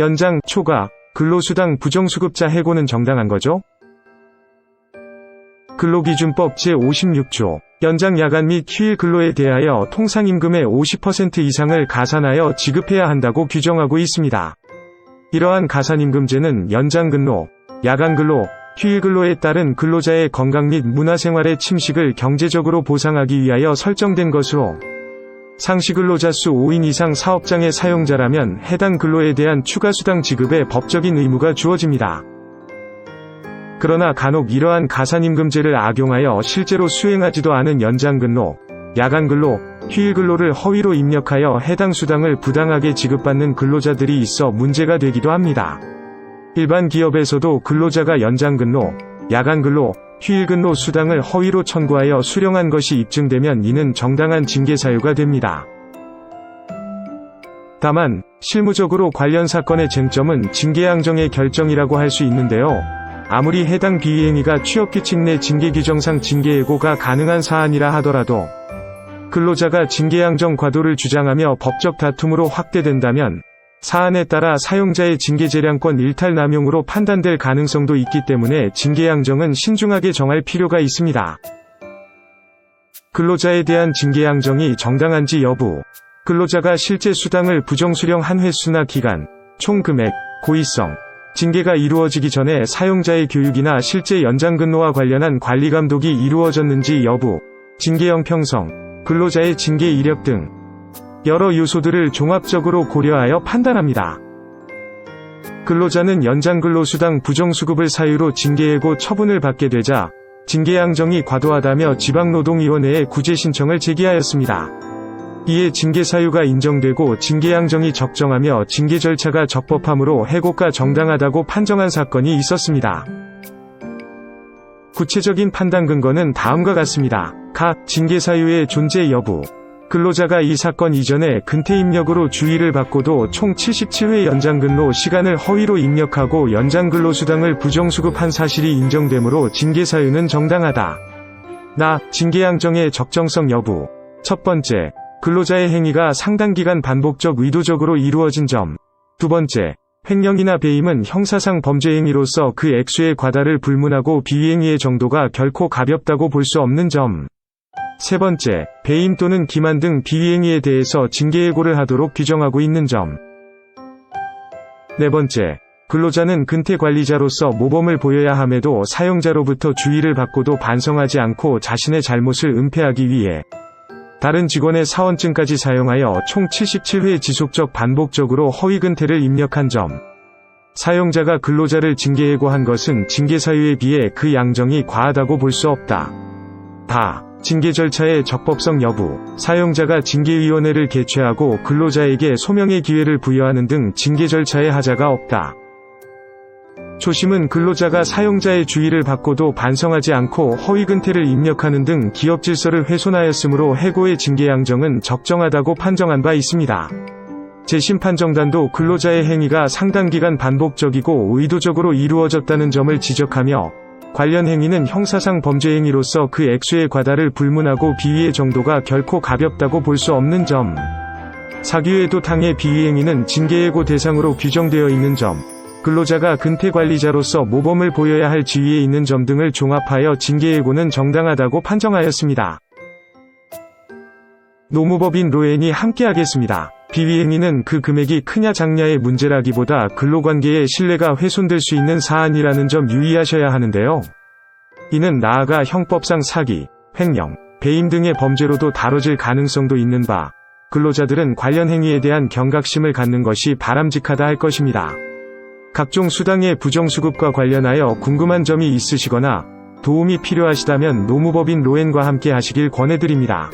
연장, 초과, 근로수당 부정수급자 해고는 정당한 거죠? 근로기준법 제56조 연장 야간 및 휴일 근로에 대하여 통상임금의 50% 이상을 가산하여 지급해야 한다고 규정하고 있습니다. 이러한 가산임금제는 연장 근로, 야간 근로, 휴일 근로에 따른 근로자의 건강 및 문화생활의 침식을 경제적으로 보상하기 위하여 설정된 것으로 상시 근로자 수 5인 이상 사업장의 사용자라면 해당 근로에 대한 추가 수당 지급의 법적인 의무가 주어집니다. 그러나 간혹 이러한 가산임금제를 악용하여 실제로 수행하지도 않은 연장근로, 야간근로, 휴일근로를 허위로 입력하여 해당 수당을 부당하게 지급받는 근로자들이 있어 문제가 되기도 합니다. 일반 기업에서도 근로자가 연장근로, 야간근로, 휴일근로 수당을 허위로 청구하여 수령한 것이 입증되면 이는 정당한 징계 사유가 됩니다. 다만, 실무적으로 관련 사건의 쟁점은 징계양정의 결정이라고 할 수 있는데요. 아무리 해당 비위행위가 취업규칙 내 징계 규정상 징계 예고가 가능한 사안이라 하더라도 근로자가 징계양정 과도를 주장하며 법적 다툼으로 확대된다면 사안에 따라 사용자의 징계재량권 일탈 남용으로 판단될 가능성도 있기 때문에 징계양정은 신중하게 정할 필요가 있습니다. 근로자에 대한 징계양정이 정당한지 여부 근로자가 실제 수당을 부정수령한 횟수나 기간, 총 금액, 고의성, 징계가 이루어지기 전에 사용자의 교육이나 실제 연장 근로와 관련한 관리 감독이 이루어졌는지 여부, 징계 형 평성, 근로자의 징계 이력 등 여러 요소들을 종합적으로 고려하여 판단합니다. 근로자는 연장 근로수당 부정수급을 사유로 징계예고 처분을 받게 되자 징계양정이 과도하다며 지방노동위원회에 구제 신청을 제기하였습니다. 이에 징계 사유가 인정되고 징계양정이 적정하며 징계 절차가 적법하므로 해고가 정당하다고 판정한 사건이 있었습니다. 구체적인 판단 근거는 다음과 같습니다. 가, 징계 사유의 존재 여부. 근로자가 이 사건 이전에 근태 입력으로 주의를 받고도 총 77회 연장 근로 시간을 허위로 입력하고 연장 근로 수당을 부정수급한 사실이 인정되므로 징계 사유는 정당하다. 나, 징계양정의 적정성 여부. 첫 번째, 근로자의 행위가 상당 기간 반복적 의도적으로 이루어진 점. 두 번째, 횡령이나 배임은 형사상 범죄 행위로서 그 액수의 과다를 불문하고 비위행위의 정도가 결코 가볍다고 볼 수 없는 점. 세 번째, 배임 또는 기만 등 비위행위에 대해서 징계예고를 하도록 규정하고 있는 점. 네 번째, 근로자는 근태 관리자로서 모범을 보여야 함에도 사용자로부터 주의를 받고도 반성하지 않고 자신의 잘못을 은폐하기 위해 다른 직원의 사원증까지 사용하여 총 77회 지속적 반복적으로 허위 근태를 입력한 점. 사용자가 근로자를 징계예고한 것은 징계 사유에 비해 그 양정이 과하다고 볼 수 없다. 다. 징계 절차의 적법성 여부, 사용자가 징계위원회를 개최하고 근로자에게 소명의 기회를 부여하는 등 징계 절차에 하자가 없다. 초심은 근로자가 사용자의 주의를 받고도 반성하지 않고 허위 근태를 입력하는 등 기업 질서를 훼손하였으므로 해고의 징계 양정은 적정하다고 판정한 바 있습니다. 재심 판정단도 근로자의 행위가 상당 기간 반복적이고 의도적으로 이루어졌다는 점을 지적하며 관련 행위는 형사상 범죄 행위로서 그 액수의 과다를 불문하고 비위의 정도가 결코 가볍다고 볼 수 없는 점. 사규에도 당의 비위 행위는 징계예고 대상으로 규정되어 있는 점. 근로자가 근태관리자로서 모범을 보여야 할 지위에 있는 점 등을 종합하여 징계예고는 정당하다고 판정하였습니다. 노무법인 로엔이 함께하겠습니다. 비위행위는 그 금액이 크냐 작냐의 문제라기보다 근로관계의 신뢰가 훼손될 수 있는 사안이라는 점 유의하셔야 하는데요. 이는 나아가 형법상 사기, 횡령, 배임 등의 범죄로도 다뤄질 가능성도 있는 바, 근로자들은 관련 행위에 대한 경각심을 갖는 것이 바람직하다 할 것입니다. 각종 수당의 부정수급과 관련하여 궁금한 점이 있으시거나 도움이 필요하시다면 노무법인 로엔과 함께 하시길 권해드립니다.